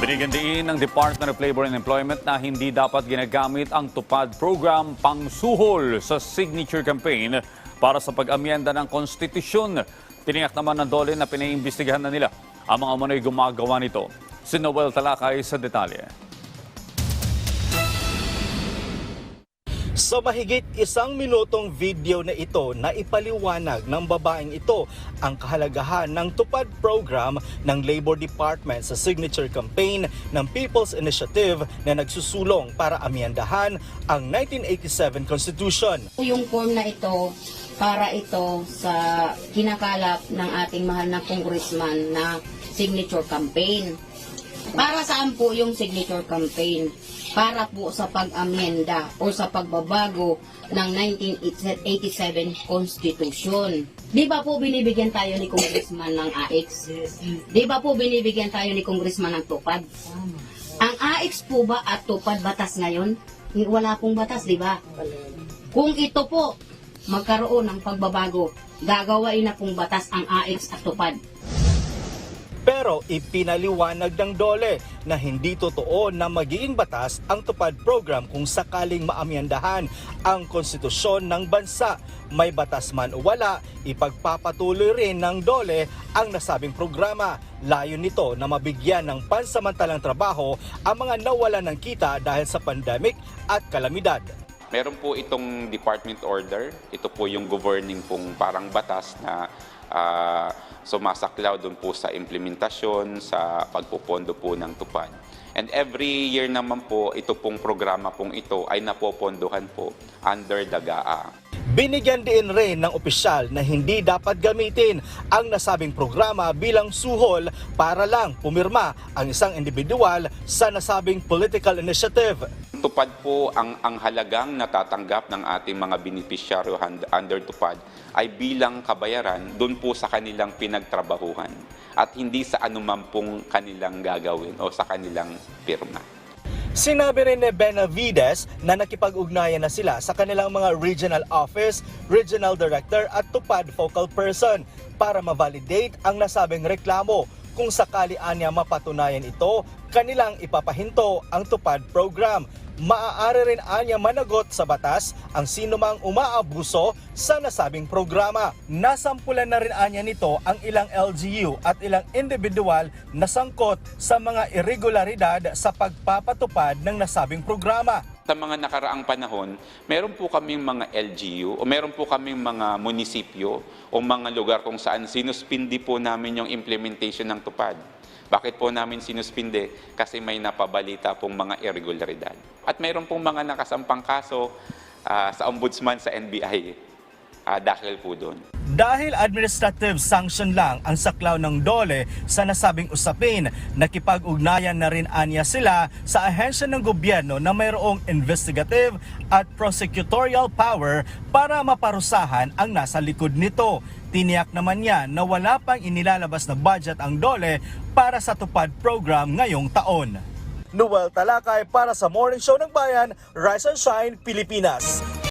Binigyan ng Department of Labor and Employment na hindi dapat ginagamit ang tupad program pangsuhol sa signature campaign para sa pag-amyenda ng konstitusyon. Tiniyak naman ng Dole na pinaimbestigahan na nila ang mga umano'y gumagawa nito. Si Noel Talakay sa detalye. Sa mahigit isang minutong video na ito na ipaliwanag ng babaeng ito ang kahalagahan ng tupad program ng Labor Department sa signature campaign ng People's Initiative na nagsusulong para amyandahan ang 1987 Constitution. Yung form na ito, para ito sa kinakalap ng ating mahal na congressman na signature campaign. Para saan po yung signature campaign? Para po sa pag-amenda o sa pagbabago ng 1987 Constitution. Di ba po binibigyan tayo ni congressman ng AX? Di ba po binibigyan tayo ni congressman ng tupad? Ang AX po ba at tupad batas ngayon? Wala pong batas, di ba? Kung ito po magkaroon ng pagbabago, gagawain na pong batas ang AX at tupad. Pero ipinaliwanag ng Dole na hindi totoo na magiging batas ang tupad program kung sakaling maamyandahan ang konstitusyon ng bansa. May batas man o wala, ipagpapatuloy rin ng Dole ang nasabing programa. Layo nito na mabigyan ng pansamantalang trabaho ang mga nawalan ng kita dahil sa pandemic at kalamidad. Meron po itong department order. Ito po yung governing pong parang batas na ah, sumasaklaw doon po sa implementasyon, sa pagpupondo po ng tupad. And every year naman po, ito pong programa pong ito ay napopondohan po under the GAA. Binigyan din rin ng opisyal na hindi dapat gamitin ang nasabing programa bilang suhol para lang pumirma ang isang individual sa nasabing political initiative. Tupad po ang, ang halagang natatanggap ng ating mga beneficiaryo under tupad ay bilang kabayaran doon po sa kanilang pinagtrabahuhan at hindi sa anuman pong kanilang gagawin o sa kanilang pirma. Sinabi rin ni Benavides na nakipag-ugnayan na sila sa kanilang mga regional office, regional director at tupad focal person para ma-validate ang nasabing reklamo. Kung sakali anya mapatunayan ito, kanilang ipapahinto ang tupad program. Maaari rin anya managot sa batas ang sinumang umaabuso sa nasabing programa. Nasampulan na rin anya nito ang ilang LGU at ilang individual na sangkot sa mga irregularidad sa pagpapatupad ng nasabing programa. Sa mga nakaraang panahon, meron po kaming mga LGU o meron po kaming mga munisipyo o mga lugar kung saan sinuspindi po namin yung implementation ng tupad. Bakit po namin sinuspinde? Kasi may napabalita pong mga irregularidad. At meron pong mga nakasampang kaso ah, sa ombudsman sa NBI ah, dahil po doon. Dahil administrative sanction lang ang saklaw ng DOLE sa nasabing usapin, nakipag-ugnayan na rin anya sila sa ahensya ng gobyerno na mayroong investigative at prosecutorial power para maparusahan ang nasa likod nito. Tiniyak naman niya na wala pang inilalabas na budget ang DOLE para sa tupad program ngayong taon. Noel Talakay para sa Morning Show ng Bayan, Rise and Shine, Pilipinas.